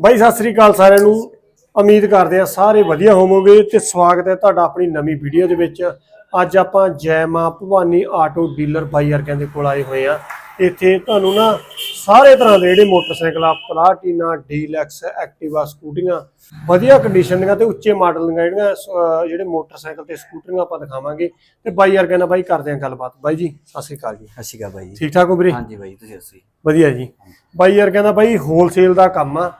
ਬਾਈ ਸਤਿ ਸ੍ਰੀ ਅਕਾਲ ਸਾਰਿਆਂ ਨੂੰ। ਉਮੀਦ ਕਰਦੇ ਆ ਸਾਰੇ ਵਧੀਆ ਹੋਵੋਗੇ ਤੇ ਸਵਾਗਤ ਹੈ ਤੁਹਾਡਾ ਆਪਣੀ ਨਵੀਂ ਵੀਡੀਓ ਦੇ ਵਿੱਚ। ਅੱਜ ਆਪਾਂ ਜੈ ਮਾਂ ਭਵਾਨੀ ਆਟੋ ਡੀਲਰ ਬਾਈ ਵਰਗਿਆਂ ਦੇ ਕੋਲ ਆਏ ਹੋਏ ਆ ਇੱਥੇ ਤੁਹਾਨੂੰ ਨਾ ਸਾਰੇ ਤਰ੍ਹਾਂ ਦੇ ਜਿਹੜੇ ਮੋਟਰਸਾਈਕਲ ਆ ਪਲਾਟੀਨਾ ਡੀਲੈਕਸ ਐਕਟਿਵਾ ਸਕੂਟੀਆਂ ਵਧੀਆ ਕੰਡੀਸ਼ਨ ਦੀਆਂ ਤੇ ਉੱਚੇ ਮਾਡਲ ਦੀਆਂ ਜਿਹੜੀਆਂ ਜਿਹੜੇ ਮੋਟਰਸਾਈਕਲ ਤੇ ਸਕੂਟਰੀਆਂ ਆਪਾਂ ਦਿਖਾਵਾਂਗੇ। ਤੇ ਬਾਈ ਵਰਗਿਆਂ ਨਾਲ ਬਾਈ ਕਰਦੇ ਆ ਗੱਲਬਾਤ। ਬਾਈ ਜੀ ਸਤਿ ਸ੍ਰੀ ਅਕਾਲ ਜੀ। ਸਤਿ ਸ਼੍ਰੀ ਅਕਾਲ ਬਾਈ ਜੀ। ਠੀਕ ਠਾਕ ਹੋ ਵੀਰੇ? ਹਾਂਜੀ ਬਾਈ ਤੁਸੀਂ ਦੱਸੋ ਵਧੀਆ ਜੀ। ਬਾਈ ਯਾਰ ਕਹਿੰਦਾ ਬਾਈ ਹੋਲਸੇਲ ਦਾ ਕੰਮ ਆ।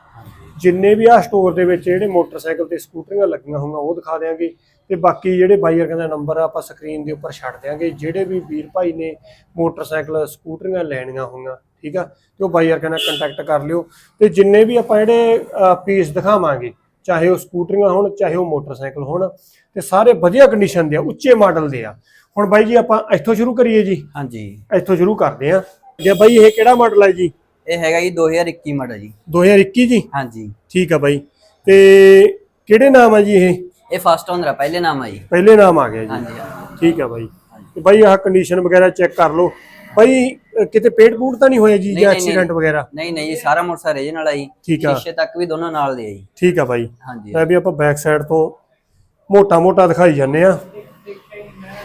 ਜਿੰਨੇ ਵੀ ਆ ਸਟੋਰ ਦੇ ਵਿੱਚ ਜਿਹੜੇ ਮੋਟਰਸਾਈਕਲ ਤੇ ਸਕੂਟਰੀਆਂ ਲੱਗੀਆਂ ਹੋਈਆਂ ਉਹ ਦਿਖਾ ਦਿਆਂਗੇ। ਤੇ ਬਾਕੀ ਜਿਹੜੇ ਬਾਈ ਯਾਰ ਕਹਿੰਦਾ ਨੰਬਰ ਆਪਾਂ ਸਕਰੀਨ ਦੇ ਉੱਪਰ ਛੱਡ ਦਿਆਂਗੇ। ਜਿਹੜੇ ਵੀ ਵੀਰ ਭਾਈ ਨੇ ਮੋਟਰਸਾਈਕਲ ਸਕੂਟਰੀਆਂ ਲੈਣੀਆਂ ਹੋਈਆਂ ਠੀਕ ਆ? ਤੇ ਉਹ ਬਾਈ ਯਾਰ ਕਹਿੰਦਾ ਕੰਟੈਕਟ ਕਰ ਲਿਓ। ਤੇ ਜਿੰਨੇ ਵੀ ਆਪਾਂ ਜਿਹੜੇ ਪੀਸ ਦਿਖਾਵਾਂਗੇ ਚਾਹੇ ਉਹ ਸਕੂਟਰੀਆਂ ਹੋਣ ਚਾਹੇ ਉਹ ਮੋਟਰਸਾਈਕਲ ਹੋਣ ਤੇ ਸਾਰੇ ਵਧੀਆ ਕੰਡੀਸ਼ਨ ਦੇ ਆ ਉੱਚੇ ਮਾਡਲ ਦੇ ਆ। ਹੁਣ ਬਾਈ ਜੀ ਆਪਾਂ ਇੱਥੋਂ ਸ਼ੁਰੂ ਕਰੀਏ ਜੀ? ਹਾਂਜੀ। ਇੱਥੋਂ ਸ਼ੁਰੂ ਕਰਦੇ ਆ। ਜੇ ਬਾਈ ਇਹ ਕਿਹੜਾ ਮਾਡਲ ਹੈ ਜੀ? ਇਹ ਹੈਗਾ ਜੀ 2021 ਮਾਡਲ ਜੀ। 2021 ਜੀ? ਹਾਂਜੀ। ਠੀਕ ਆ ਬਾਈ। ਤੇ ਕਿਹੜੇ ਨਾਮ ਆ ਜੀ ਇਹ? ਇਹ ਫਸਟ ਓਨਰ ਆ ਪਹਿਲੇ ਨਾਮ ਆ ਜੀ। ਪਹਿਲੇ ਨਾਮ ਆ ਗਿਆ ਜੀ। ਹਾਂਜੀ। ਠੀਕ ਆ ਬਾਈ। ਤੇ ਬਾਈ ਆਹ ਕੰਡੀਸ਼ਨ ਵਗੈਰਾ ਚੈੱਕ ਕਰ ਲਓ। ਬਾਈ ਅ, ਕਿਤੇ ਪੇਟ ਪੂਟ ਤਾਂ ਨਹੀਂ ਹੋਇਆ ਜੀ ਜਾਂ ਐਕਸੀਡੈਂਟ ਵਗੈਰਾ? ਨਹੀਂ ਨਹੀਂ ਜੀ ਸਾਰਾ ਮੋਟਰਸਾਈਕਲ ਰੀਜਨ ਵਾਲਾ ਜੀ। ਠੀਕ ਆ। ਸ਼ੀਸ਼ੇ ਤੱਕ ਵੀ ਦੋਨੋਂ ਨਾਲ ਦੇ ਆ ਜੀ। ਠੀਕ ਆ ਬਾਈ। ਹਾਂਜੀ। ਲੈ ਵੀ ਆਪਾਂ ਬੈਕ ਸਾਈਡ ਤੋਂ ਮੋਟਾ ਮੋਟਾ ਦਿਖਾਈ ਜਾਂਦੇ ਆ।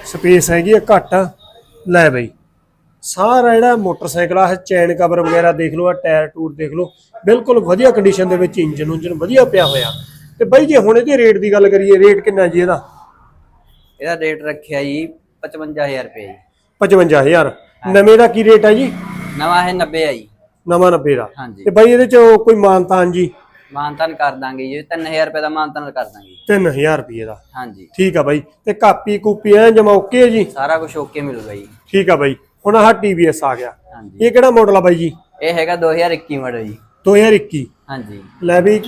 ਸਪੇਸ ਹੈਗੀ ਆ ਘੱਟ। ਲੈ ਬਈ। ਸਾਰਾ ਜਿਹੜਾ ਮੋਟਰਸਾਈਕਲ ਆ ਚੈਨ ਕਵਰ ਵਗੈਰਾ ਦੇਖ ਲਓ ਆ ਟਾਇਰ ਟੂਰ ਦੇਖ ਲਓ ਬਿਲਕੁਲ ਵਧੀਆ ਕੰਡੀਸ਼ਨ ਦੇ ਵਿੱਚ ਇੰਜਨ ਉਂਜਨ ਵਧੀਆ ਪਿਆ ਹੋਇਆ। ਤੇ ਬਾਈ ਜੇ ਹੁਣ ਇਹਦੇ ਰੇਟ ਦੀ ਗੱਲ ਕਰੀਏ ਰੇਟ ਕਿੰਨਾ ਜੀ ਇਹਦਾ? ਇਹਦਾ ਰੇਟ ਰੱਖਿਆ ਜੀ 55000 ਰੁਪਏ ਜੀ। 55000 ਨਵੇਂ ਦਾ ਕੀ ਰੇਟ ਹੈ ਜੀ? ਨਵਾਂ ਹੈ 90 ਆ ਜੀ। ਨਵਾਂ 90 ਦਾ। ਤੇ ਬਾਈ ਇਹਦੇ ਚ ਕੋਈ ਮਾਨਤਾਨ ਜੀ? ਮਾਨਤਾਨ ਕਰ ਦਾਂਗੇ ਜੀ 3000 ਰੁਪਏ ਦਾ ਮਾਨਤਾਨ ਕਰ ਦਾਂਗੇ ਜੀ। 3000 ਰੁਪਏ ਦਾ। ਹਾਂਜੀ। ਠੀਕ ਆ ਬਾਈ। ਤੇ ਕਾਪੀ ਕੂਪੀ ਐ ਜਮਾ ਓਕੇ ਜੀ? ਸਾਰਾ ਕੁਝ ਓਕੇ ਮਿਲੂਗਾ ਜੀ। ਠੀਕ ਆ ਬਾਈ। ਹੁਣ ਆਹ TVS ਆ ਗਿਆ। ਹਾਂਜੀ। ਇਹ ਕਿਹੜਾ ਮਾਡਲ ਆ ਬਾਈ ਜੀ? ਇਹ ਹੈਗਾ 2021 ਮਾਡਲ ਜੀ। 2021 ਹਾਂਜੀ। ਲੈ ਵੀ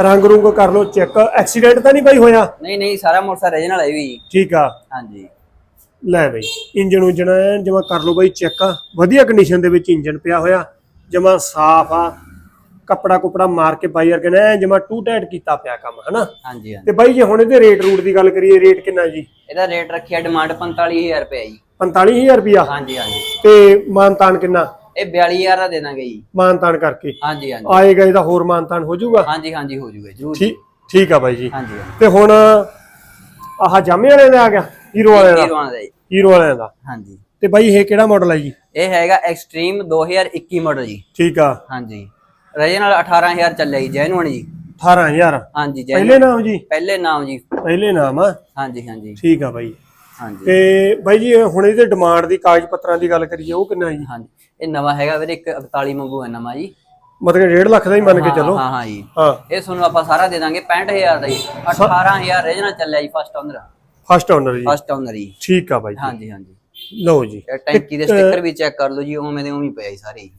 ਰੰਗ ਰੂੰਗ ਕਰ ਲਓ ਚੈੱਕ ਐਕਸੀਡੈਂਟ ਤਾਂ ਨਹੀਂ ਬਾਈ ਹੋਇਆ? ਨਹੀਂ ਨਹੀਂ ਸਾਰਾ ਮੋਟਰਸਾਈਕਲ ਰੀਜਨ ਵਾਲਾ ਇਹ ਵੀ। ਠੀਕ ਆ। ਹਾਂਜੀ। ਲੈ ਬਈ ਇੰਜਨ ਉਂਜਨ ਜਮਾ ਕਰ ਲਓ ਬਾਈ ਚੈੱਕ ਵਧੀਆ ਕੰਡੀਸ਼ਨ ਦੇ ਵਿੱਚ ਇੰਜਨ ਪਿਆ ਹੋਇਆ ਜਮਾ ਸਾਫ਼ ਆ। ਕੱਪੜਾ ਕੁਪੜਾ ਮਾਰ ਕੇ ਬਾਈ ਵਰਗੇ ਨੇ ਜਮਾ ਟੂ ਟਾਈਟ ਕੀਤਾ ਪਿਆ ਕੰਮ ਹਨਾ? ਹਾਂਜੀ ਹਾਂਜੀ। ਤੇ ਬਾਈ ਜੇ ਹੁਣ ਇਹਦੇ ਰੇਟ ਰੂਟ ਦੀ ਗੱਲ ਕਰੀਏ ਰੇਟ ਕਿੰਨਾ ਜੀ? ਇਹਦਾ ਰੇਟ ਰੱਖਿਆ ਡਿਮਾਂਡ 45000 ਰੁਪਏ ਜੀ। 45000 ਰੁਪਿਆ ਹਾਂਜੀ ਹਾਂਜੀ। ਤੇ ਮਾਨਤਾਨ ਕਿੰਨਾ? ਇਹ 42000 ਦਾ ਦੇ ਦਾਂਗੇ ਜੀ। ਮਾਨਤਾਨ ਕਰਕੇ। ਹਾਂਜੀ ਹਾਂਜੀ। ਆਏਗਾ ਇਹਦਾ ਹੋਰ ਮਾਨਤਾਨ ਹੋ ਜਾਊਗਾ? ਹਾਂਜੀ ਹਾਂਜੀ ਹੋ ਜੂਗਾ ਜਰੂਰ। ਠੀਕ ਠੀਕ ਆ ਬਾਈ ਜੀ। ਹਾਂਜੀ ਹਾਂਜੀ। ਤੇ ਹੁਣ ਆਹ ਜਾਮੇ ਵਾਲੇ ਦਾ ਆ ਗਿਆ? ਹੀਰੋ ਵਾਲੇ ਦਾ? ਹੀਰੋ ਵਾਲਾ ਦਾ ਜੀ। ਹੀਰੋ ਵਾਲਿਆਂ ਦਾ। ਹਾਂਜੀ। ਤੇ ਬਾਈ ਇਹ ਕਿਹੜਾ ਮਾਡਲ ਹੈ ਜੀ? ਇਹ ਹੈਗਾ ਐਕਸਟ੍ਰੀਮ 2021 ਮਾਡਲ ਜੀ। ਠੀਕ ਆ। ਹਾਂਜੀ। ਰਜੇ ਨਾਲ 18000 ਚੱਲਿਆ ਜੀ ਜੈਨੂਨ ਜੀ। 18000 ਹਾਂਜੀ ਪਹਿਲੇ ਨਾਮ ਜੀ? ਪਹਿਲੇ ਨਾਮ ਜੀ। ਪਹਿਲੇ ਨਾਮ ਆ? ਹਾਂਜੀ ਹਾਂਜੀ। ਠੀਕ ਆ ਬਾਈ। ਹਾਂਜੀ। ਤੇ ਬਾਈ ਜੀ ਹੁਣ ਇਹਦੇ ਡਿਮਾਂਡ ਦੀ ਕਾਗਜ਼ ਪੱਤਰਾਂ ਦੀ ਗੱਲ ਕਰੀਏ ਉਹ ਕਿੰਨਾ ਜੀ? ਹਾਂਜੀ। ਇਹ ਨਵਾਂ ਹੈਗਾ ਵੀਰੇ ਇੱਕ 41 ਮੰਗੂ ਹੈ ਨਵਾਂ ਜੀ। ਮਤਲਬ 1.5 ਲੱਖ ਦਾ ਹੀ ਮੰਨ ਕੇ ਚੱਲੋ। ਹਾਂ ਹਾਂ ਜੀ। ਹਾਂ। ਇਹ ਤੁਹਾਨੂੰ ਆਪਾਂ ਸਾਰਾ ਦੇ ਦਾਂਗੇ 65000 ਦਾ ਜੀ। 18000 ਰਜੇ ਨਾਲ ਚੱਲਿਆ ਜੀ ਫਸਟ ਓਨਰ ਫਸਟ ਓਨਰ ਜੀ। ਫਸਟ ਓਨਰ ਜੀ। ਠੀਕ ਆ ਬਾਈ ਜੀ। ਹਾਂਜੀ ਹਾਂਜੀ। ਲਓ ਜੀ। ਟੈਂਕੀ ਦੇ ਸਟicker ਵੀ ਚੈੱਕ ਕਰ ਲਓ ਜੀ ਉਵੇਂ ਦੇ ਉਵੇਂ ਜੀ ਸਾਰੇ। ਹੀ।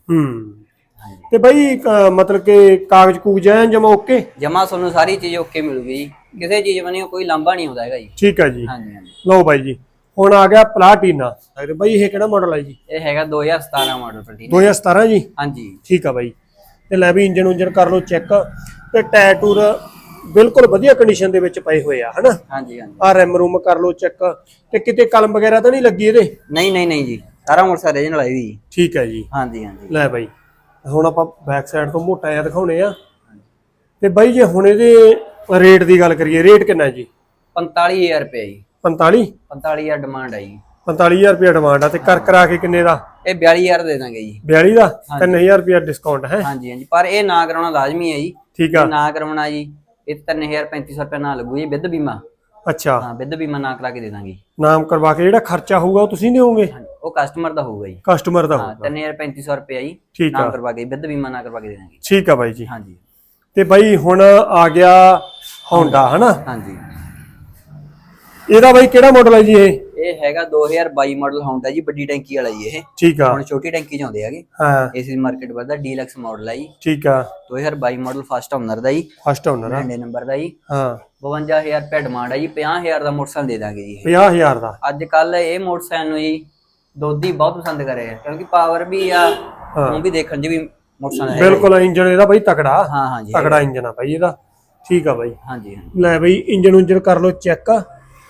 ਹੂੰ ਤੇ ਬਾਈ ਮਤਲਬ ਕਿ ਕਾਗਜ਼ ਕੂਗਜ਼ ਐਨ ਜਮਾ ਓਕੇ? ਜਮਾ ਤੁਹਾਨੂੰ ਸਾਰੀ ਚੀਜ਼ ਓਕੇ ਮਿਲੂਗੀ ਜੀ। ਕਿਸੇ ਚੀਜ਼ ਬਣੀ ਕੋਈ ਲਾਂਭਾ ਨਹੀਂ ਹੁੰਦਾ ਹੈਗਾ ਜੀ। ਠੀਕ ਆ ਜੀ। ਹਾਂਜੀ ਹਾਂਜੀ। ਲਓ ਬਾਈ ਜੀ ਹੁਣ ਆ ਗਿਆ ਪਲਾਟੀਨਾ। ਅਰੇ ਬਾਈ ਇਹ ਕਿਹੜਾ ਮਾਡਲ ਹੈ ਜੀ? ਇਹ ਹੈਗਾ 2017 ਮਾਡਲ ਪਲਟੀ 2017 ਜੀ? ਹਾਂਜੀ। ਠੀਕ ਆ ਬਾਈ। ਤੇ ਲੈ ਵੀ ਇੰਜਨ ਉਂਜਨ ਕਰ ਲਓ ਚੈੱਕ ਤੇ ਟਾਇਰ ਟੂਰ ਬਿਲਕੁਲ ਵਧੀਆ ਕੰਡੀਸ਼ਨ ਦੇ ਵਿੱਚ ਪਏ ਹੋਏ ਆ ਹਨਾ? ਹਾਂਜੀ ਹਾਂਜੀ। ਆ ਰੈਮ ਰੂਮ ਕਰ ਲਓ ਚੈੱਕ ਤੇ ਕਿਤੇ ਕਲਮ ਵਗੈਰਾ ਤਾਂ ਨਹੀਂ ਲੱਗੀ ਇਹਦੇ? ਨਹੀਂ ਨਹੀਂ ਨਹੀਂ ਜੀ। ਸਾਰਾ ਮੋਟਰਸਾਈਕਲ ਰੀਜਨਲ ਹੈ ਵੀ ਠੀਕ ਹੈ ਜੀ। ਹਾਂਜੀ ਹਾਂਜੀ। ਲੈ ਬਾਈ। ਹੁਣ ਆਪਾਂ ਬੈਕ ਸਾਈਡ ਤੋਂ ਮੋਟਾ ਜਿਹਾ ਦਿਖਾਉਣੇ ਆ। ਤੇ ਬਾਈ ਜੇ ਹੁਣ ਇਹਦੇ ਰੇਟ ਦੀ ਗੱਲ ਕਰੀਏ ਰੇਟ ਕਿੰਨਾ ਜੀ? 45000 ਰੁਪਏ ਜੀ। 45 45000 ਡਿਮਾਂਡ ਜੀ। 45000 ਰੁਪਏ ਡਿਮਾਂਡ ਆ ਤੇ ਕਰ ਕਰਾ ਕੇ ਕਿੰਨੇ ਦਾ? ਇਹ 42000 ਦੇ ਦਾਂਗੇ ਜੀ। 42 ਦਾ? 3000 ਰੁਪਏ ਡਿਸਕਾਊਂਟ ਹੈ? ਹਾਂਜੀ ਹਾਂਜੀ। ਪਰ ਇਹ ਨਾ ਕਰਾਉਣਾ ਲਾਜ਼ਮੀ ਹੈ ਜੀ। ਠੀਕ ਆ। ਨਾ ਕਰਾਉਣਾ ਜੀ ਇਹ 3500 ਰੁਪਏ ਨਾ ਲੱਗੂ ਜੀ ਵਿਦ ਬੀਮਾ। ਅੱਛਾ। ਹਾਂ ਵਿਦ ਬੀਮਾ ਨਾ ਕਰਾ ਕੇ ਦੇ ਦਾਂਗੇ। ਨਾਮ ਕਰਵਾ ਕੇ ਜਿਹੜਾ ਖਰਚਾ ਹੋਊਗਾ ਉਹ ਤੁਸੀਂ ਹਾਂਜੀ ਉਹ ਕਸਟਮਰ ਦਾ ਹੋਊਗਾ ਜੀ। ਕਸਟਮਰ ਦਾ ਹਾਂ ਹੋਊਗਾ। 3500 ਰੁਪਏ ਜੀ ਠੀਕ ਨਾ ਆ ਕਰਵਾ ਕੇ ਵਿਦ ਬੀਮਾ ਨਾ ਕਰਵਾ ਕੇ ਦੇ ਦਾਂਗੇ। ਠੀਕ ਆ ਬਾਈ ਜੀ। ਹਾਂਜੀ। ਤੇ ਬਾਈ ਹੁਣ ਆ ਗਿਆ ਹੋਂਡਾ ਹਨਾ? ਹਾਂਜੀ। ਇਹਦਾ ਬਾਈ ਕਿਹੜਾ ਮਾਡਲ ਹੈ ਜੀ ਇਹ? ਇਹ ਹੈਗਾ 2022 ਮਾਡਲ ਹੁੰਦਾ ਜੀ ਵੱਡੀ ਟੈਂਕੀ ਵਾਲਾ ਜੀ ਇਹ। ਠੀਕ ਆ। ਹੁਣ ਛੋਟੀ ਟੈਂਕੀ ਚ ਆਉਂਦੇ ਹੈਗੇ। ਹਾਂ। ਇਸ ਦੀ ਮਾਰਕੀਟ ਵੱਧਦਾ ਡੀਲਕਸ ਮਾਡਲ ਹੈ ਜੀ। ਠੀਕ ਆ। 2022 ਮਾਡਲ ਫਸਟ ਓਨਰ ਦਾ ਜੀ। ਫਸਟ ਓਨਰ ਆ। ਝੰਡੇ ਨੰਬਰ ਦਾ ਜੀ। ਹਾਂ। 52000 ਰੁਪਏ ਡਿਮਾਂਡ ਹੈ ਜੀ 50000 ਦਾ ਮੋਟਰਸਾਈਕਲ ਦੇ ਦਾਂਗੇ ਜੀ 50000 ਦਾ। ਅੱਜ ਕੱਲ ਇਹ ਮੋਟਰਸਾਈਕਲ ਨੂੰ ਜੀ ਦੋਦੀ ਬਹੁਤ ਪਸੰਦ ਕਰੇ ਆ ਕਿਉਂਕਿ ਪਾਵਰ ਵੀ ਆ ਉਹ ਵੀ ਦੇਖਣ 'ਚ ਵੀ ਮੋਟਰਸਾਈਕਲ ਹੈ ਬਿਲਕੁਲ ਇੰਜਨ ਇਹਦਾ ਬਾਈ ਤਕੜਾ। ਹਾਂ ਹਾਂ ਜੀ। ਤਕੜਾ ਇੰਜਨ ਆ ਬਾਈ ਇਹਦਾ। ਠੀਕ ਆ ਬਾਈ। ਹਾਂਜੀ ਹਾਂਜੀ। ਲੈ ਬਾਈ ਇੰਜਨ ਉਂਜਨ ਕਰ ਲਓ ਚੈੱਕ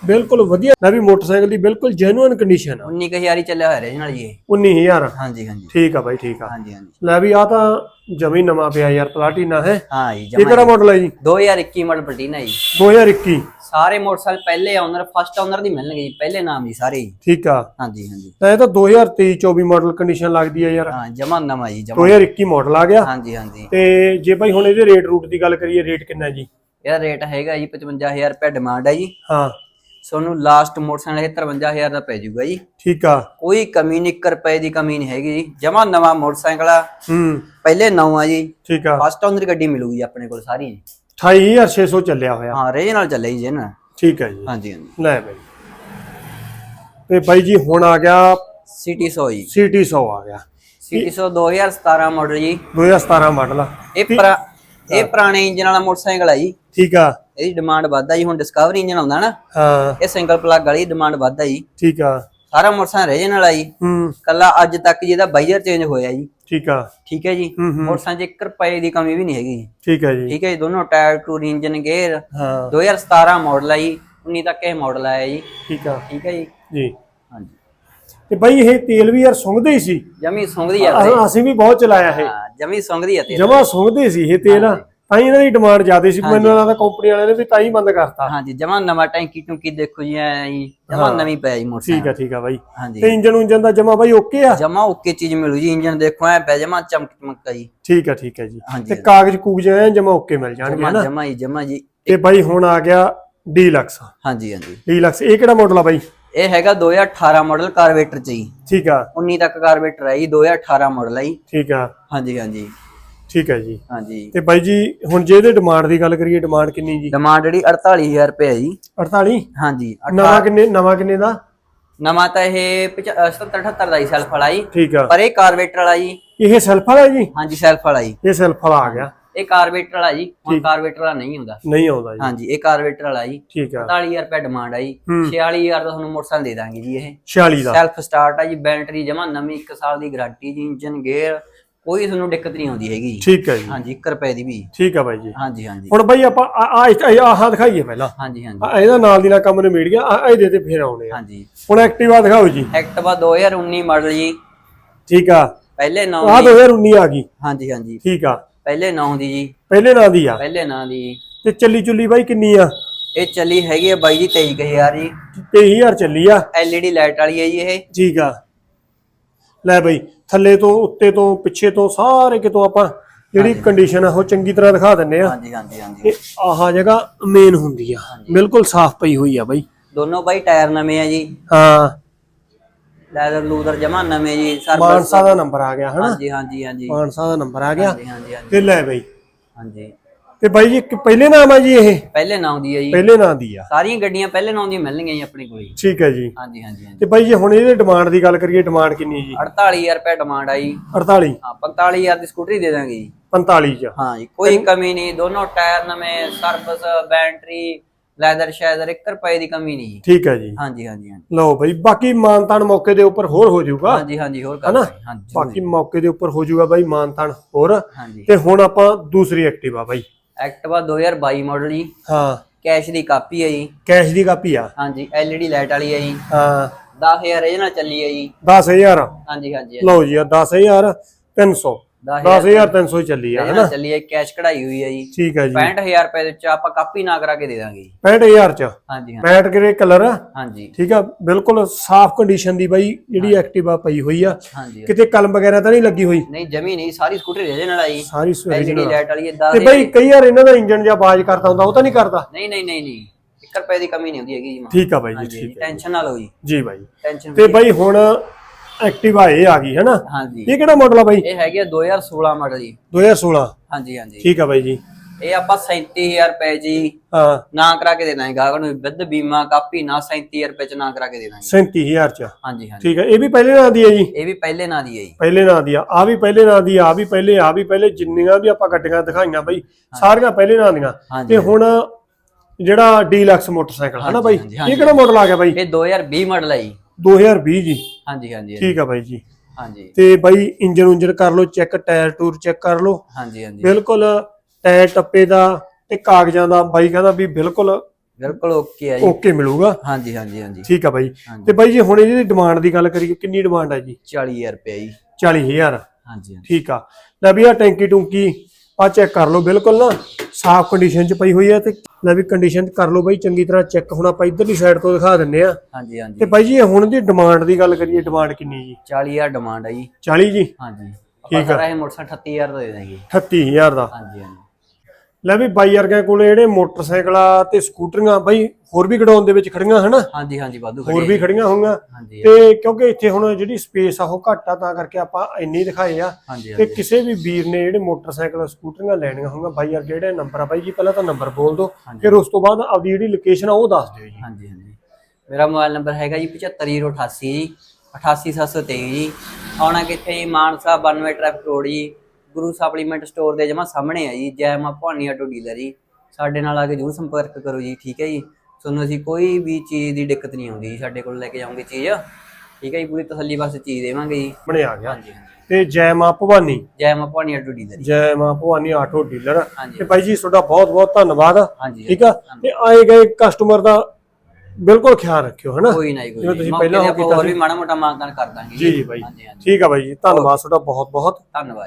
ਬਿਲਕੁਲ ਵਧੀਆ। ਲੈ ਵੀ ਮੋਟਰਸਾਈਕਲ ਦੀ ਬਿਲਕੁਲ ਜੈਨੂਇਨ ਕੰਡੀਸ਼ਨ ਆ। 19000 ਹੀ ਚੱਲਿਆ ਹੋਇਆ ਰੇ ਨਾਲ ਜੀ ਇਹ। 19000 ਹਾਂਜੀ ਹਾਂਜੀ। ਠੀਕ ਆ ਬਾਈ ਠੀਕ ਆ। ਹਾਂਜੀ ਹਾਂਜੀ। ਲੈ ਵੀ ਆ ਤਾਂ ਜਮੀ ਨਵਾਂ ਪਿਆ ਯਾਰ ਪਲਾਟੀਨਾ ਹੈ। ਹਾਂ ਜੀ ਇਹ ਜਮਾ ਕਿਹੜਾ ਮਾਡਲ ਹੈ ਜੀ? 2021 ਮਾਡਲ ਪਲਟੀਨਾ ਜੀ। 2021 ਸਾਰੇ ਮੋਟਰਸਾਈਕਲ ਪਹਿਲੇ ਓਨਰ ਫਸਟ ਓਨਰ ਦੀ ਮਿਲਣਗੇ ਜੀ ਪਹਿਲੇ ਨਾਮ ਜੀ ਸਾਰੇ। ਠੀਕ ਆ। ਹਾਂਜੀ ਹਾਂਜੀ। ਤਾਂ ਇਹ ਤਾਂ 2023 24 ਮਾਡਲ ਕੰਡੀਸ਼ਨ ਲੱਗਦੀ ਹੈ ਯਾਰ। ਹਾਂ ਜਮਾ ਨਵਾਂ ਜੀ ਜਮਾ। 2021 ਮਾਡਲ ਆ ਗਿਆ। ਹਾਂਜੀ ਹਾਂਜੀ। ਤੇ ਜੇ ਭਾਈ ਹੁਣ ਇਹਦੇ ਰੇਟ ਰੂਟ ਦੀ ਗੱਲ ਕਰੀਏ ਰੇਟ ਕਿੰਨਾ ਜੀ? ਇਹਦਾ ਰੇਟ ਹੈਗਾ ਜੀ 55000 ਰੁਪਏ ਡਿਮਾਂਡ ਹੈ ਜੀ। ਹਾਂ। ਤੁਹਾਨੂੰ ਲਾਸਟ ਮੋਟਰਸਾਈਕਲ ਇਹ 53000 ਦਾ ਪੈ ਜਾਊਗਾ ਜੀ। ਠੀਕ ਆ। ਕੋਈ ਕਮੀ ਨਹੀਂ 1 ਰੁਪਏ ਦੀ ਕਮੀ ਨਹੀਂ ਹੈਗੀ ਜੀ। ਜਮਾ ਨਵਾਂ ਮੋਟਰਸਾਈਕਲ ਆ। ਹੂੰ। ਪਹਿਲੇ ਨਵਾਂ ਜੀ। ਠੀਕ ਆ। ਫਸਟ ਓਨਰ ਗੱਡੀ ਮਿਲੂਗੀ ਆਪਣੇ ਕੋਲ ਸਾਰੀ। ਜੀ 28600 ਚੱਲਿਆ ਹੋਇਆ। ਹਾਂ ਰੇ ਨਾਲ ਚੱਲੇ ਜੀ ਨਾ ਠੀਕ ਹੈ ਜੀ। ਹਾਂਜੀ ਹਾਂਜੀ। ਲੈ ਬਾਈ। ਤੇ ਬਾਈ ਜੀ ਹੁਣ ਆ ਗਿਆ ਸਿਟੀ 100 ਜੀ। ਸਿਟੀ 100 ਆ ਗਿਆ। ਸਿਟੀ 100 2017 ਮਾਡਲ ਜੀ। 2017 ਮਾਡਲ ਆ। ਇਹ ਪੁਰਾ- ਇਹ ਪੁਰਾਣੇ ਇੰਜਨ ਵਾਲਾ ਮੋਟਰਸਾਈਕਲ ਆ ਜੀ। ਠੀਕ ਆ। ਇਹਦੀ ਡਿਮਾਂਡ ਵੱਧਦਾ ਜੀ ਹੁਣ ਡਿਸਕਵਰੀ ਇੰਜਨ ਆਉਂਦਾ ਨਾ ਹਾਂ। ਇਹ ਸਿੰਗਲ ਪਲੱਗ ਵਾਲੀ ਡਿਮਾਂਡ ਵੱਧਦਾ ਜੀ। ਠੀਕ ਆ। ਸਾਰਾ ਮੋਟਰਸਾਈਕਲ ਰੀਜਨਲ ਆ ਜੀ। ਹੂੰ। ਕੱਲਾ ਅੱਜ ਤੱਕ ਜਿਹਦਾ ਬਾਈਅਰ ਚੇਂਜ ਹੋਇਆ ਜੀ। ਠੀਕ ਆ। ਠੀਕ ਹੈ ਜੀ। ਮੋਟਰਸਾਈਕਲ 'ਚ 1 ਰੁਪਏ ਦੀ ਕਮੀ ਵੀ ਨਹੀਂ ਹੈਗੀ। ਠੀਕ ਹੈ ਜੀ। ਠੀਕ ਹੈ ਜੀ ਦੋਨੋਂ ਟਾਇਰ ਟੂਰ ਇੰਜਨ ਗੇਅਰ ਹਾਂ। 2017 ਮਾਡਲ ਆ ਜੀ 19 ਤੱਕ ਇਹ ਮਾਡਲ ਆਇਆ ਜੀ। ਠੀਕ ਆ। ਠੀਕ ਹੈ ਜੀ। ਜੀ। ਹਾਂਜੀ। ਤੇ ਬਾਈ ਇਹ ਤੇਲ ਵੀ ਯਾਰ ਸੁੰਘਦੇ ਹੀ ਸੀ। ਜਮੀ ਸੁੰਗਦੀ ਆ ਅਸੀਂ ਵੀ ਬਹੁਤ ਚਲਾਇਆ ਇਹ। ਹਾਂ ਜਮੀ ਸੁੰਗਦੀ ਆ ਤੇ ਜਮਾ ਸੁੰਘਦੇ ਸੀ ਇਹ ਤੇਲ। ਤਾਂ ਹੀ ਇਹਨਾਂ ਦੀ ਡਿਮਾਂਡ ਜ਼ਿਆਦਾ ਸੀ। ਮੈਨੂੰ ਲੱਗਦਾ ਕੰਪਨੀ ਵਾਲਿਆਂ ਨੇ ਵੀ ਤਾਂ ਹੀ ਬੰਦ ਕਰਤਾ। ਹਾਂਜੀ ਜਮਾ ਨਵਾਂ ਟੈਂਕੀ ਟੂੰਕੀ ਦੇਖੋ ਜੀ ਐ ਜੀ ਜਮਾ ਨਵੀਂ ਪਿਆ ਜੀ ਠੀਕ ਮੋਟਰਸਾਈਕਲ ਆ ਠੀਕ ਆ ਬਾਈ। ਤੇ ਇੰਜਨ ਉਂਜਨ ਦਾ ਜਮਾ ਬਾਈ ਓਕੇ ਆ? ਜਮਾ ਓਕੇ ਚੀਜ਼ ਮਿਲੂ ਜੀ ਇੰਜਨ ਦੇਖੋ ਐ ਪਿਆ ਜਮਾ ਚਮਕ ਚਮਕਾ ਜੀ। ਠੀਕ ਆ ਠੀਕ ਆ ਜੀ। ਤੇ ਕਾਗਜ਼ ਕੂਗਜ਼ ਐ ਜਮਾ ਓਕੇ ਮਿਲ ਜਾਣਗੇ ਹਨਾ? ਜਮਾ ਜੀ ਜਮਾ ਜੀ। ਤੇ ਬਾਈ ਹੁਣ ਆ ਗਿਆ ਡੀਲਕਸ ਹਾਂਜੀ ਹਾਂਜੀ। ਡੀਲਕਸ ਇਹ ਕਿਹੜਾ ਮਾਡਲ ਆ ਬਾਈ? ਇਹ ਹੈਗਾ 2018 ਮਾਡਲ ਕਾਰਬੇਟਰ ਚ ਜੀ। ਠੀਕ ਆ। 19 ਤੱਕ ਕਾਰਬੇਟਰ ਹੈ ਜੀ 2018 ਮਾਡਲ ਹੈ ਜੀ। ਠੀਕ ਆ। ਹਾਂਜੀ ਹਾਂਜੀ। ਠੀਕ ਆ ਜੀ। ਹਾਂਜੀ। ਤੇ ਬਾਈ ਜੀ ਹੁਣ ਜੇ ਇਹਦੇ ਡਿਮਾਂਡ ਦੀ ਗੱਲ ਕਰੀਏ ਡਿਮਾਂਡ ਕਿੰਨੀ ਜੀ? ਡਿਮਾਂਡ ਜਿਹੜੀ 48000 ਰੁਪਏ ਹੈ ਜੀ। 48 ਹਾਂਜੀ ਨਵਾਂ ਕਿੰਨੇ ਨਵਾਂ ਕਿੰਨੇ ਦਾ? ਨਵਾਂ ਤਾਂ ਇਹ 77 78 ਦਾ ਹੀ ਸੈਲਫ ਵਾਲਾ ਜੀ। ਠੀਕ ਆ। ਪਰ ਇਹ ਕਾਰਬੇਟਰ ਵਾਲਾ ਜੀ। ਇਹ ਸੈਲਫ ਵਾਲਾ ਜੀ? ਹਾਂਜੀ ਸੈਲਫ ਵਾਲਾ ਜੀ। ਇਹ ਸੈਲਫ ਵਾਲਾ ਆ ਗਿਆ। ਇਹ ਕਾਰਬੇਟਰ ਵਾਲਾ ਜੀ। ਹੁਣ ਕਾਰਬੇਟਰ ਵਾਲਾ ਨਹੀਂ ਹੁੰਦਾ ਨਹੀਂ ਆਉਂਦਾ ਜੀ। ਹਾਂਜੀ ਇਹ ਕਾਰਬੇਟਰ ਵਾਲਾ ਜੀ। ਠੀਕ ਆ। 48000 ਰੁਪਏ ਡਿਮਾਂਡ ਹੈ। ਜੀ 46000 ਦਾ ਤੁਹਾਨੂੰ ਮੋਟਰਸਾਈਕਲ ਦੇ ਦਾਂਗੇ ਜੀ ਇਹ। 46 ਦਾ ਸੈਲਫ ਸਟਾਰਟ ਹੈ ਜੀ ਬੈਟਰੀ ਜਮਾ ਨਵੀਂ 1 ਸਾਲ ਦੀ ਗਾਰੰਟੀ ਜੀ ਇੰਜਨ ਗੇਅਰ ਕੋਈ ਤੁਹਾਨੂੰ ਦਿੱਕਤ ਨਹੀਂ ਆਉਂਦੀ ਹੈਗੀ ਜੀ। ਠੀਕ ਹੈ ਜੀ। ਹਾਂਜੀ 1 ਰੁਪਏ ਦੀ ਵੀ। ਠੀਕ ਆ ਬਾਈ ਜੀ। ਹਾਂਜੀ ਹਾਂਜੀ। ਹੁਣ ਬਾਈ ਆਪਾਂ ਆ ਆ ਆਹ ਦਿਖਾਈਏ ਪਹਿਲਾਂ। ਹਾਂਜੀ ਹਾਂਜੀ। ਇਹਦਾ ਨਾਲ ਦੀ ਨਾਲ ਕੰਮ ਨਿਬੜ ਗਿਆ ਆ ਇਹਦੇ ਤੇ ਫੇਰ ਆਉਣੇ ਆ। ਹਾਂਜੀ। ਹੁਣ ਐਕਟਿਵਾ ਦਿਖਾਓ ਜੀ। ਐਕਟਿਵਾ 2019 ਮਾਡਲ ਜੀ। ਠੀਕ ਆ। ਪਹਿਲੇ ਨਾਂ ਆਹ ਦੀ 2019 ਆ ਗਈ। ਹਾਂਜੀ ਹਾਂਜੀ। ਠੀਕ ਆ। ਪਹਿਲੇ ਨਾਂ ਦੀ ਜੀ। ਪਹਿਲੇ ਨਾਂ ਦੀ ਆ। ਪਹਿਲੇ ਨਾਂ ਦੀ। ਤੇ ਚੱਲੀ ਚੁੱਲੀ ਬਾਈ ਕਿੰਨੀ ਆ? ਇਹ ਚੱਲੀ ਹੈਗੀ ਹੈ ਬਾਈ ਜੀ 23000 ਜੀ। 23000 ਚੱਲੀ ਆ। ਐਲਈਡੀ ਲਾਈਟ ਵਾਲੀ ਹੈ ਜੀ ਇਹ। ਠੀਕ ਆ। ਲੈ ਬਈ ਥੱਲੇ ਤੋਂ ਉੱਤੇ ਤੋਂ ਪਿੱਛੇ ਤੋਂ ਸਾਰੇ ਕਿਤੋਂ ਆਪਾਂ ਜਿਹੜੀ ਕੰਡੀਸ਼ਨ ਆ ਉਹ ਚੰਗੀ ਤਰ੍ਹਾਂ ਦਿਖਾ ਦਿੰਨੇ ਆ। ਹਾਂਜੀ ਹਾਂਜੀ ਹਾਂਜੀ। ਤੇ ਆਹ ਜਗ੍ਹਾ ਮੇਨ ਹੁੰਦੀ ਆ। ਬਿਲਕੁਲ ਸਾਫ਼ ਪਈ ਹੋਈ ਆ ਬਾਈ। ਦੋਨੋਂ ਬਾਈ ਟਾਇਰ ਨਵੇਂ ਆ ਜੀ। ਹਾਂ। ਲੈਦਰ ਲੂਦਰ ਜਮਾ ਨਵੇਂ ਜੀ ਸਰਵਿਸ ਮਾਨਸਾ ਦਾ ਨੰਬਰ ਆ ਗਿਆ ਹਨਾ? ਹਾਂਜੀ ਹਾਂਜੀ ਹਾਂਜੀ। ਮਾਨਸਾ ਦਾ ਨੰਬਰ ਆ ਗਿਆ। ਹਾਂਜੀ ਹਾਂਜੀ। ਤੇ ਲੈ ਬਈ। ਹਾਂਜੀ। ਤੇ ਬਾਈ ਜੀ ਇੱਕ ਪਹਿਲੇ ਨਾਮ ਆ ਜੀ ਇਹ? ਪਹਿਲੇ ਨਾਂ ਦੀ ਹੈ ਜੀ। ਪਹਿਲੇ ਨਾਂ ਦੀ ਆ। ਸਾਰੀਆਂ ਗੱਡੀਆਂ ਪਹਿਲੇ ਨਾਂ ਦੀਆਂ ਮਿਲਣਗੀਆਂ ਜੀ ਆਪਣੇ ਕੋਲ ਜੀ। ਠੀਕ ਹੈ ਜੀ। ਹਾਂਜੀ ਹਾਂਜੀ ਹਾਂਜੀ। ਤੇ ਬਾਈ ਜੇ ਹੁਣ ਇਹਦੇ ਡਿਮਾਂਡ ਦੀ ਗੱਲ ਕਰੀਏ ਡਿਮਾਂਡ ਕਿੰਨੀ ਜੀ? 48000 ਰੁਪਏ ਡਿਮਾਂਡ ਆਈ 48 ਹਾਂ 45000 ਦੀ ਸਕੂਟਰੀ ਦੇ ਦਾਂਗੇ ਜੀ। 45 ਚ। ਹਾਂ ਜੀ ਕੋਈ ਕਮੀ ਨਹੀਂ ਦੋਨੋਂ ਟਾਇਰ ਨਵੇਂ ਸਰਵਿਸ ਬੈਟਰੀ ਲੈਦਰ ਸ਼ੈਦਰ 1 ਰੁਪਏ ਦੀ ਕਮੀ ਨਹੀਂ ਜੀ। ਠੀਕ ਹੈ ਜੀ। ਹਾਂਜੀ ਹਾਂਜੀ ਹਾਂਜੀ। ਲਓ ਬਈ ਬਾਕੀ ਮਾਨਤਾਨ ਮੌਕੇ ਦੇ ਉੱਪਰ ਹੋਰ ਹੋ ਜਾਊਗਾ। ਹਾਂਜੀ ਹਾਂਜੀ ਹੋਰ ਕਰ ਹਨਾ? ਦਾਂਗੇ, ਹਾਂਜੀ ਬਾਕੀ ਮੌਕੇ ਦੇ ਉੱਪਰ ਹੋ ਜਾਊਗਾ ਬਾਈ ਮਾਨਤਾਨ ਹੋਰ। ਹਾਂਜੀ। ਤੇ ਹੁਣ ਆਪਾਂ ਦੂਸਰੀ ਐਕਟਿਵਾ ਬਾਈ। ਐਕਟਿਵਾ 2022 ਮਾਡਲ ਜੀ। ਹਾਂ। ਕੈਸ਼ ਦੀ ਕਾਪੀ ਹੈ ਜੀ। ਕੈਸ਼ ਦੀ ਕਾਪੀ ਆ। ਹਾਂਜੀ ਐਲਈਡੀ ਲਾਈਟ ਵਾਲੀ ਹੈ ਜੀ। ਹਾਂ। 10000 ਇਹਦੇ ਨਾਲ ਚੱਲੀ ਹੈ ਜੀ। 10000 ਹਾਂਜੀ ਹਾਂਜੀ ਲਓ ਜੀ ਆ 10000 300 10000 10300 ਹੀ ਚੱਲੀ ਆ ਹਨਾ? ਚੱਲੀ ਹੈ ਕੈਸ਼ ਕਢਾਈ ਹੋਈ ਹੈ ਜੀ। ਠੀਕ ਹੈ ਜੀ। 65000 ਰੁਪਏ ਦੇ ਵਿੱਚ ਆਪਾਂ ਕਾਪੀ ਨਾ ਕਰਾ ਕੇ ਦੇ ਦਾਂਗੇ ਜੀ। 65000 ਚ? ਹਾਂਜੀ ਹਾਂ ਮੈਟ ਗ੍ਰੇ ਕਲਰ ਹਾਂਜੀ। ਠੀਕ ਆ ਬਿਲਕੁਲ ਸਾਫ਼ ਕੰਡੀਸ਼ਨ ਦੀ ਬਾਈ ਜਿਹੜੀ ਐਕਟਿਵਾ ਪਈ ਹੋਈ ਆ। ਕਿਤੇ ਕਲਮ ਵਗੈਰਾ ਤਾਂ ਨਹੀਂ ਲੱਗੀ ਹੋਈ? ਨਹੀਂ ਜਮੀ ਨਹੀਂ ਸਾਰੀ ਸਕੂਟਰੀ ਇਹਦੇ ਨਾਲ ਆਈ ਸਾਰੀ ਆ। ਲਾਈਟ ਵਾਲੀ। ਹੈ ਤੇ 10 ਬਾਈ ਕਈ ਵਾਰ ਇਹਨਾਂ ਦਾ ਇੰਜਨ ਜਾਂ ਆਵਾਜ਼ ਕਰਦਾ ਹੁੰਦਾ ਉਹ ਤਾਂ ਨਹੀਂ ਕਰਦਾ? ਨਹੀਂ ਨਹੀਂ ਨਹੀਂ ਨਹੀਂ। 1 ਰੁਪਏ ਦੀ ਕਮੀ ਨਹੀਂ ਹੁੰਦੀ ਹੈਗੀ ਜੀ ਮਾਂ ਠੀਕ ਆ ਬਾਈ ਜੀ ਠੀਕ ਟੈਨਸ਼ਨ ਨਾ ਲਓ ਜੀ। ਜੀ ਬਾਈ। ਟੈਨਸ਼ਨ ਤੇ ਬਾਈ ਹੁਣ ਐਕਟਿਵਾ ਇਹ ਆ ਗਈ ਹੈਨਾ? ਹਾਂਜੀ। ਇਹ ਕਿਹੜਾ ਮਾਡਲ ਆ ਬਾਈ? ਇਹ ਹੈਗੀ ਆ 2016 ਮਾਡਲ ਜੀ। 2016 ਹਾਂਜੀ ਹਾਂਜੀ। ਠੀਕ ਆ ਬਾਈ ਜੀ। ਇਹ ਆਪਾਂ 37000 ਰੁਪਏ ਜੀ। ਹਾਂ। ਨਾ ਕਰਾ ਕੇ ਦੇ ਦਾਂਗੇ ਗਾਹਕ ਨੂੰ ਵਿਦ ਬੀਮਾ ਕਾਪੀ ਨਾ 37000 ਰੁਪਏ ਚ ਨਾ ਕਰਾ ਕੇ ਦੇ ਦਾਂਗੇ 37000 ਚ। ਹਾਂਜੀ ਹਾਂਜੀ। ਠੀਕ ਆ ਇਹ ਵੀ ਪਹਿਲੇ ਨਾਂ ਦੀ ਹੈ ਜੀ? ਇਹ ਵੀ ਪਹਿਲੇ ਨਾਂ ਦੀ ਹੈ ਜੀ। ਪਹਿਲੇ ਨਾਂ ਦੀ ਆ ਆ ਵੀ ਪਹਿਲੇ ਨਾਂ ਦੀ ਆ ਵੀ ਪਹਿਲੇ ਆ ਵੀ ਪਹਿਲੇ ਜਿੰਨੀਆਂ ਵੀ ਆਪਾਂ ਗੱਡੀਆਂ ਦਿਖਾਈਆਂ ਬਾਈ ਸਾਰੀਆਂ ਪਹਿਲੇ ਨਾਂ ਦੀਆਂ। ਤੇ ਹੁਣ ਜਿਹੜਾ ਡੀਲਕਸ ਮੋਟਰਸਾਈਕਲ ਹਨਾ ਬਾਈ? ਹਾਂਜੀ, ਹਾਂਜੀ। ਇਹ ਕਿਹੜਾ ਮਾਡਲ ਆ ਗਿਆ ਬਾਈ? ਇਹ 2020 ਮਾਡਲ ਹੈ ਜੀ। 2020 ਜੀ। ਹਾਂਜੀ ਹਾਂਜੀ ਠੀਕ ਆ ਬਾਈ ਜੀ। ਹਾਂਜੀ। ਤੇ ਬਾਈ ਇੰਜਨ ਉਂਜਨ ਕਰ ਲਓ ਚੈੱਕ ਟਾਇਰ ਟੂਰ ਚੈੱਕ ਕਰ ਲਓ। ਹਾਂਜੀ ਹਾਂਜੀ। ਬਿਲਕੁਲ ਟਾਇਰ ਟੱਪੇ ਦਾ ਤੇ ਕਾਗਜ਼ਾਂ ਦਾ ਬਾਈ ਕਹਿੰਦਾ ਵੀ ਬਿਲਕੁਲ ਬਿਲਕੁਲ ਓਕੇ ਆ ਜੀ। ਓਕੇ ਮਿਲੂਗਾ। ਹਾਂਜੀ ਹਾਂਜੀ ਹਾਂਜੀ। ਠੀਕ ਆ ਬਾਈ। ਤੇ ਬਾਈ ਜੀ ਹੁਣ ਇਹਦੀ ਡਿਮਾਂਡ ਦੀ ਗੱਲ ਕਰੀਏ ਕਿੰਨੀ ਡਿਮਾਂਡ ਹੈ ਜੀ? 40000 ਰੁਪਏ ਜੀ। 40000 ਹਾਂਜੀ ਹਾਂਜੀ। ਠੀਕ ਆ। ਲੈ ਵੀ ਆ ਟੈਂਕੀ ਟੂੰਕੀ ਆ ਚੈੱਕ ਕਰ ਲਓ ਬਿਲਕੁਲ ਨਾ। ਸਾਫ਼ ਕੰਡੀਸ਼ਨ ਚ ਪਈ ਹੋਈ ਆ ਤੇ ਲੈ ਵੀ ਕੰਡੀਸ਼ਨ ਕਰ ਲਓ ਬਾਈ ਚੰਗੀ ਤਰ੍ਹਾਂ ਚੈੱਕ ਹੁਣ ਆਪਾਂ ਇਧਰਲੀ ਸਾਈਡ ਤੋਂ ਦਿਖਾ ਦਿੰਨੇ ਆ ਹਾਂਜੀ ਹਾਂਜੀ। ਤੇ ਬਾਈ ਜੀ ਹੁਣ ਦੀ ਡਿਮਾਂਡ ਦੀ ਗੱਲ ਕਰੀਏ ਡਿਮਾਂਡ ਕਿੰਨੀ ਜੀ? 40000 ਡਿਮਾਂਡ ਆ ਜੀ। 40 ਜੀ? ਹਾਂਜੀ। ਠੀਕ ਆ। ਇਹ ਮੋਟਰਸਾਈਕਲ 38000 ਦਾ ਦੇ ਦਾਂਗੇ। 38000 ਦਾ। ਹਾਂਜੀ ਹਾਂਜੀ। ਲੈ ਵੀ ਬਾਈ ਵਰਗਿਆਂ ਕੋਲੇ ਜਿਹੜੇ ਮੋਟਰਸਾਈਕਲਾਂ ਤੇ ਸਕੂਟਰੀਆਂ ਬਾਈ ਹੋਰ ਵੀ ਗਡਾਊਨ ਦੇ ਵਿੱਚ ਖੜੀਆਂ ਹਨਾ? ਹਾਂਜੀ ਹਾਂਜੀ ਵਾਧੂ ਹੋਰ ਵੀ ਖੜੀਆਂ ਹੋਈਆਂ। ਤੇ ਕਿਉਂਕਿ ਇੱਥੇ ਹੁਣ ਜਿਹੜੀ ਸਪੇਸ ਆ ਉਹ ਘੱਟ ਆ ਤਾਂ ਕਰਕੇ ਆਪਾਂ ਇੰਨੀ ਦਿਖਾਏ ਆ। ਤੇ ਕਿਸੇ ਵੀ ਵੀਰ ਨੇ ਜਿਹੜੇ ਮੋਟਰਸਾਈਕਲ ਸਕੂਟਰੀਆਂ ਲੈਣੀਆਂ ਹੋਣਗੀਆਂ ਬਾਈ ਯਾਰ ਜਿਹੜੇ ਨੰਬਰ ਆ ਬਾਈ ਜੀ ਪਹਿਲਾਂ ਤਾਂ ਨੰਬਰ ਬੋਲ ਦਿਓ। ਫਿਰ ਉਸ ਤੋਂ ਬਾਅਦ ਆਪਦੀ ਜਿਹੜੀ ਲੋਕੇਸ਼ਨ ਆ ਉਹ ਦੱਸ ਦਿਓ ਜੀ। ਹਾਂਜੀ ਹਾਂਜੀ। ਮੇਰਾ ਮੋਬਾਈਲ ਨੰਬਰ ਹੈਗਾ ਜੀ 75088 ਜੀ 88723 ਜੀ। ਆਉਣਾ ਕਿੱਥੇ ਜੀ? ਮਾਨਸਾ 92 ਟ੍ਰੈਫਿਕ ਰੋਡ ਜੀ। ਗੁਰੂ ਸਪਲੀਮੈਂਟ ਸਟੋਰ ਦੇ ਜਮਾ ਸਾਹਮਣੇ ਆ ਜੀ। ਜੈ ਮਾਂ ਭਵਾਨੀ ਆਟੋ ਡੀਲਰ ਜੀ। ਸਾਡੇ ਨਾਲ ਆ ਕੇ ਜਰੂਰ ਸੰਪਰਕ ਕਰੋ ਜੀ ਠੀਕ ਹੈ ਜੀ? ਤੁਹਾਨੂੰ ਅਸੀਂ ਕੋਈ ਵੀ ਚੀਜ਼ ਦੀ ਦਿੱਕਤ ਨਹੀਂ ਆਉਂਦੀ ਜੀ ਸਾਡੇ ਕੋਲ ਲੈ ਕੇ ਜਾਓਗੇ ਚੀਜ਼। ਠੀਕ ਹੈ ਜੀ ਪੂਰੀ ਤਸੱਲੀ ਵਾਸਤੇ ਚੀਜ਼ ਦੇਵਾਂਗੇ ਜੀ। ਬਣੇ ਆ ਗਿਆ। ਹਾਂਜੀ ਤੇ ਜੈ ਮਾਂ ਭਵਾਨੀ। ਜੈ ਮਾਂ ਭਵਾਨੀ ਆਟੋ ਡੀਲਰ ਜੀ। ਜੈ ਮਾਂ ਭਵਾਨੀ ਆਟੋ ਡੀਲਰ। ਹਾਂਜੀ। ਤੇ ਬਾਈ ਜੀ ਤੁਹਾਡਾ ਬਹੁਤ ਬਹੁਤ ਧੰਨਵਾਦ। ਹਾਂਜੀ ਠੀਕ ਆ? ਤੇ ਆਏ ਗਏ ਕਸਟਮਰ ਦਾ ਬਿਲਕੁਲ ਖਿਆਲ ਰੱਖਿਓ ਹਨਾ? ਕੋਈ ਨਹੀਂ ਕੋਈ ਜਿਵੇਂ ਤੁਸੀਂ ਪਹਿਲਾਂ ਕੀਤਾ ਹੋਰ ਸੀ। ਵੀ ਮਾੜਾ ਮੋਟਾ ਮਾਨਤਾਨ ਕਰ ਦਾਂਗੇ ਜੀ। ਜੀ ਬਾਈ। ਹਾਂਜੀ ਹਾਂਜੀ। ਠੀਕ ਆ ਬਾਈ ਜੀ ਧੰਨਵਾਦ ਤੁਹਾਡਾ ਬਹੁਤ ਬਹੁਤ ਧੰਨਵਾਦ।